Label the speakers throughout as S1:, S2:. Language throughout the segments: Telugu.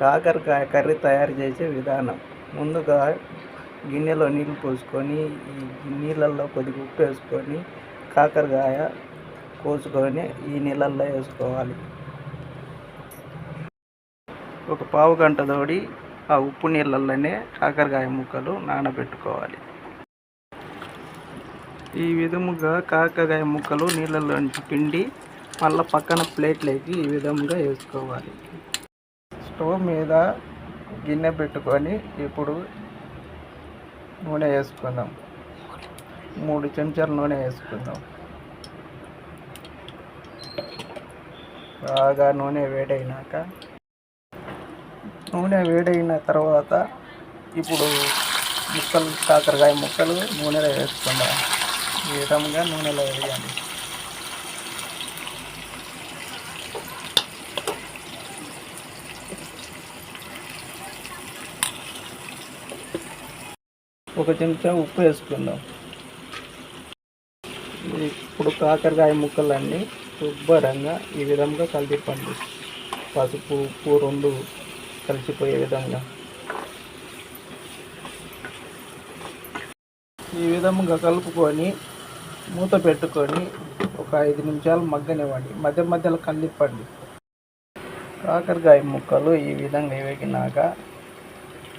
S1: కాకరకాయ కర్రీ తయారు చేసే విధానం. ముందుగా గిన్నెలో నీళ్ళు పోసుకొని ఈ నీళ్ళల్లో కొద్దిగా ఉప్పు వేసుకొని కాకరకాయ కోసుకొని ఈ నీళ్ళల్లో వేసుకోవాలి. ఒక పావు గంట తోడి ఆ ఉప్పు నీళ్ళల్లోనే కాకరకాయ ముక్కలు నానబెట్టుకోవాలి. ఈ విధముగా కాకరకాయ ముక్కలు నీళ్ళలోంచి పిండి మళ్ళీ పక్కన ప్లేట్లోకి ఈ విధముగా వేసుకోవాలి. స్టవ్ మీద గిన్నె పెట్టుకొని ఇప్పుడు నూనె వేసుకుందాం. మూడు చెంచాల నూనె వేసుకుందాం. బాగా నూనె వేడైనాక నూనె వేడైన తర్వాత ఇప్పుడు ముక్కలు కాకరకాయ ముక్కలు నూనెలో వేసుకుందాం. ఈ విధంగా నూనెలో వేయాలి. ఒక చెంచా ఉప్పు వేసుకుందాం. ఇప్పుడు కాకరకాయ ముక్కలన్నీ శుభ్రంగా ఈ విధంగా కలిపండి పసుపు ఉప్పు రెండు కలిసిపోయే విధంగా. ఈ విధంగా కలుపుకొని మూత పెట్టుకొని ఒక ఐదు నిమిషాలు మగ్గనివ్వండి. మధ్య మధ్యలో కలిపండి. కాకరకాయ ముక్కలు ఈ విధంగా వేగినాక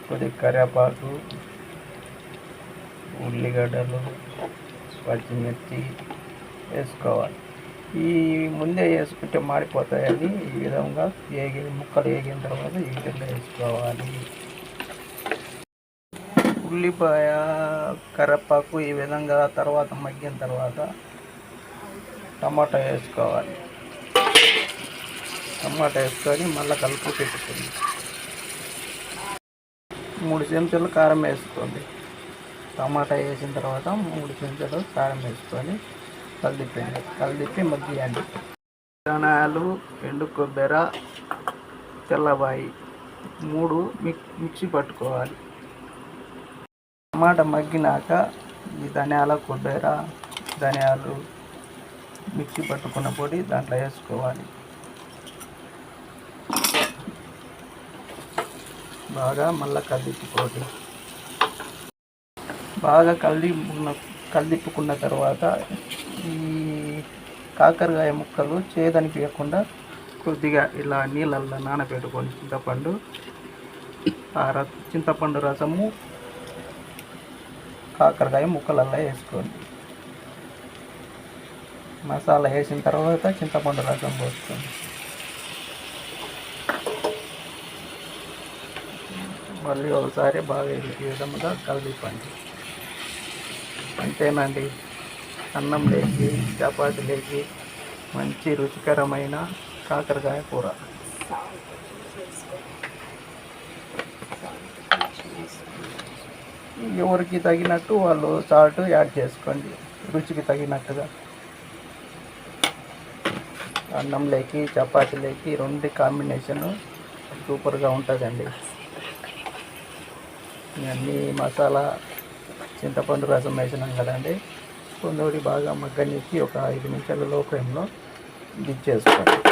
S1: కొద్ది కరివేపాకు ఉల్లిగడ్డలు పచ్చిమిర్చి వేసుకోవాలి. ఈ ముందే వేసుకుంటే మాడిపోతాయని ఈ విధంగా వేగిన ముక్కలు వేగిన తర్వాత ఈ విధంగా వేసుకోవాలి. ఉల్లిపాయ కరపాకు ఈ విధంగా తర్వాత మగ్గిన తర్వాత టమాటా వేసుకోవాలి. టమాటా వేసుకొని మళ్ళీ కలుపు పెట్టుకోండి. మూడు చెంచాలు కారం వేసుకోండి. టమాటా వేసిన తర్వాత మూడు చెంచాలు కారం వేసుకొని కలిదిప్పండి కలిదిప్పి మగ్గియండి. ధనాలు ఎండు కొబ్బరి తెల్లబాయి మూడు మిక్ మిక్సీ పట్టుకోవాలి. టమాటా మగ్గినాక ఈ ధనియాల కొబ్బరి ధనియాలు మిక్సీ పట్టుకున్న పొడి దాంట్లో వేసుకోవాలి. బాగా మళ్ళీ కలిదిప్పుకోండి బాగా కలిది కలిదిప్పుకున్న తర్వాత ఈ కాకరకాయ ముక్కలు చేదనిపించకుండా కొద్దిగా ఇలా నీళ్ళల్లో నానబెట్టుకొని చింతపండు ఆ ర చింతపండు రసము కాకరకాయ ముక్కలల్లో వేసుకోండి మసాలా వేసిన తర్వాత చింతపండు రసం పోసుకోండి మళ్ళీ ఒకసారి బాగా ఈ విధముగా కలిపండి అంతేనండి. అన్నం లేకి చపాతి లేకి మంచి రుచికరమైన కాకరకాయ కూర. ఎవరికి తగినట్టు వాళ్ళు సాల్ట్ యాడ్ చేసుకోండి. రుచికి తగినట్టుగా. అన్నంలోకి చపాతీలోకి రెండు కాంబినేషన్ సూపర్గా ఉంటుందండి. అన్నీ మసాలా చింతపండు రసం వేసినాం కదండి. కొందోడి బాగా మగ్గనిచ్చి ఒక ఐదు నిమిషాల లోపంలో ఫ్లేమ్లో దిచ్చేసుకోండి